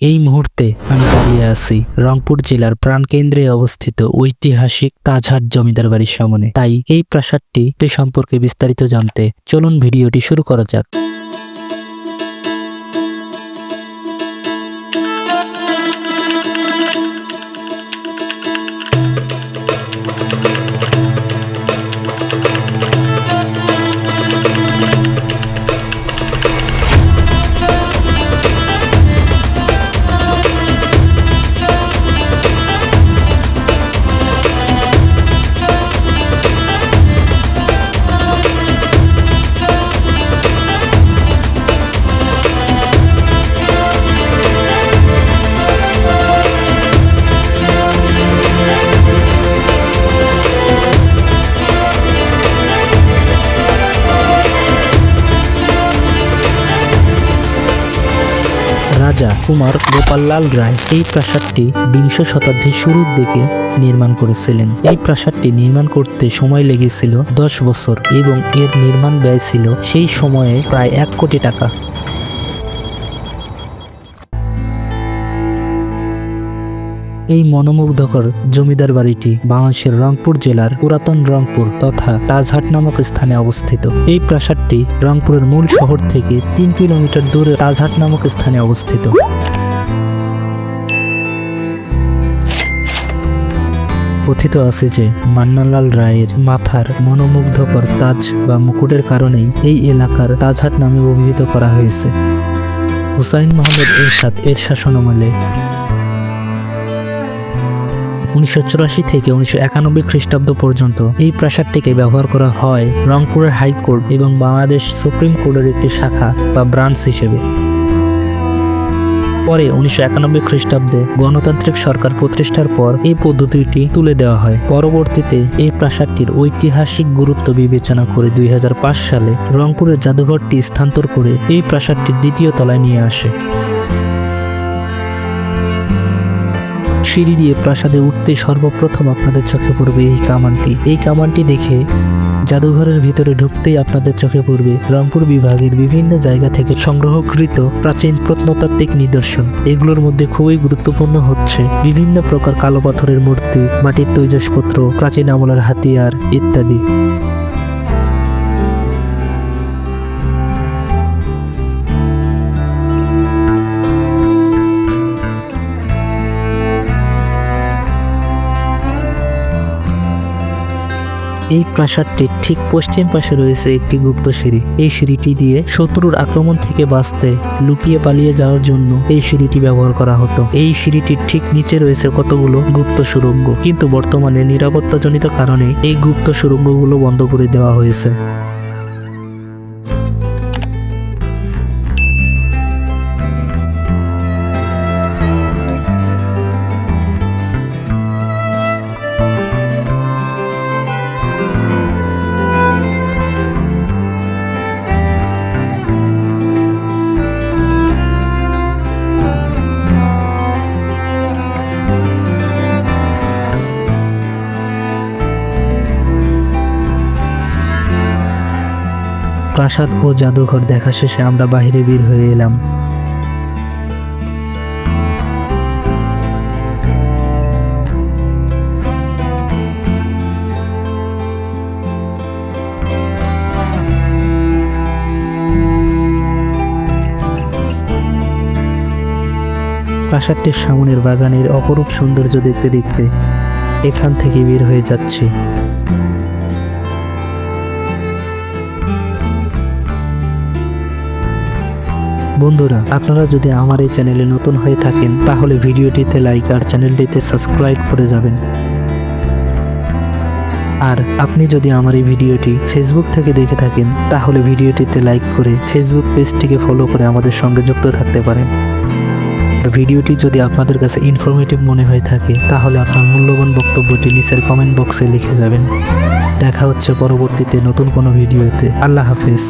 এই মুহূর্তে আমি দাঁড়িয়ে আছি রংপুর জেলার প্রাণকেন্দ্রে অবস্থিত ঐতিহাসিক তাজহাট জমিদার বাড়ির সামনে। তাই এই প্রাসাদটি সম্পর্কে বিস্তারিত জানতে চলুন ভিডিওটি শুরু করা যাক। রাজা কুমার গোপাললাল রায় এই প্রাসাদটি বিংশ শতাব্দীর শুরুর দিকে নির্মাণ করেছিলেন। এই প্রাসাদটি নির্মাণ করতে সময় লেগেছিল দশ বছর এবং এর নির্মাণ ব্যয় ছিল সেই সময়ে প্রায় এক কোটি টাকা। এই মনোমুগ্ধকর জমিদার বাড়িটি বাংলাদেশের রংপুর জেলার পুরাতন রংপুর তথা তাজহাট নামক স্থানে অবস্থিত। এই প্রাসাদটি রংপুরের মূল শহর থেকে তিন কিলোমিটার দূরে তাজহাট নামক স্থানে অবস্থিত। কথিত আছে যে মান্নালাল রায়ের মাথার মনোমুগ্ধকর তাজ বা মুকুটের কারণেই এই এলাকার তাজহাট নামে অভিহিত করা হয়েছে। হুসাইন মোহাম্মদ এরশাদ এর শাসনামলে উনিশশো চুরাশি থেকে উনিশশো একানব্বই খ্রিস্টাব্দ পর্যন্ত এই প্রাসাদটিকে ব্যবহার করা হয় রংপুরের হাইকোর্ট এবং বাংলাদেশ সুপ্রিম কোর্টের একটি শাখা বা ব্রাঞ্চ হিসেবে। পরে উনিশশো একানব্বই খ্রিস্টাব্দে গণতান্ত্রিক সরকার প্রতিষ্ঠার পর এই পদ্ধতিটি তুলে দেওয়া হয়। পরবর্তীতে এই প্রাসাদটির ঐতিহাসিক গুরুত্ব বিবেচনা করে দুই হাজার পাঁচ সালে রংপুরের জাদুঘরটি স্থানান্তর করে এই প্রাসাদটির দ্বিতীয় তলায় নিয়ে আসে। সিঁড়ি দিয়ে প্রাসাদে উঠতে সর্বপ্রথম আপনাদের চোখে পড়বে এই কামানটি। এই কামানটি দেখে জাদুঘরের ভিতরে ঢুকতেই আপনাদের চোখে পড়বে রংপুর বিভাগের বিভিন্ন জায়গা থেকে সংগ্রহকৃত প্রাচীন প্রত্নতাত্ত্বিক নিদর্শন। এগুলোর মধ্যে খুবই গুরুত্বপূর্ণ হচ্ছে বিভিন্ন প্রকার কালো পাথরের মূর্তি, মাটির তৈজসপত্র, প্রাচীন আমলের হাতিয়ার ইত্যাদি। এই প্রাসাদটির ঠিক পশ্চিম পাশে রয়েছে একটি গুপ্ত সিঁড়ি। এই সিঁড়িটি দিয়ে শত্রুর আক্রমণ থেকে বাঁচতে, লুকিয়ে পালিয়ে যাওয়ার জন্য এই সিঁড়িটি ব্যবহার করা হতো। এই সিঁড়িটির ঠিক নিচে রয়েছে কতগুলো গুপ্ত সুরঙ্গ। কিন্তু বর্তমানে নিরাপত্তাজনিত কারণে এই গুপ্ত সুরঙ্গগুলো বন্ধ করে দেওয়া হয়েছে। প্রাসাদ ও জাদুঘর দেখা শেষে আমরা বাইরে বের হয়ে এলাম। প্রাসাদটির সামনের বাগানের অপরূপ সৌন্দর্য দেখতে দেখতে এখান থেকে বের হয়ে যাচ্ছি। বন্ধুরা, আপনারা যদি আমার এই চ্যানেলে নতুন হয়ে থাকেন, তাহলে ভিডিওটিতে লাইক আর চ্যানেলটিতে সাবস্ক্রাইব করে যাবেন। আর আপনি যদি আমার এই ভিডিওটি ফেসবুক থেকে দেখে থাকেন, তাহলে ভিডিওটিতে লাইক করে ফেসবুক পেজটিকে ফলো করে আমাদের সঙ্গে যুক্ত থাকতে পারেন। ভিডিওটি যদি আপনাদের কাছে ইনফরমেটিভ মনে হয়ে থাকে, তাহলে আপনার মূল্যবান বক্তব্যটি নিচের কমেন্ট বক্সে লিখে যাবেন। দেখা হচ্ছে পরবর্তীতে নতুন কোনো ভিডিওতে। আল্লাহ হাফিজ।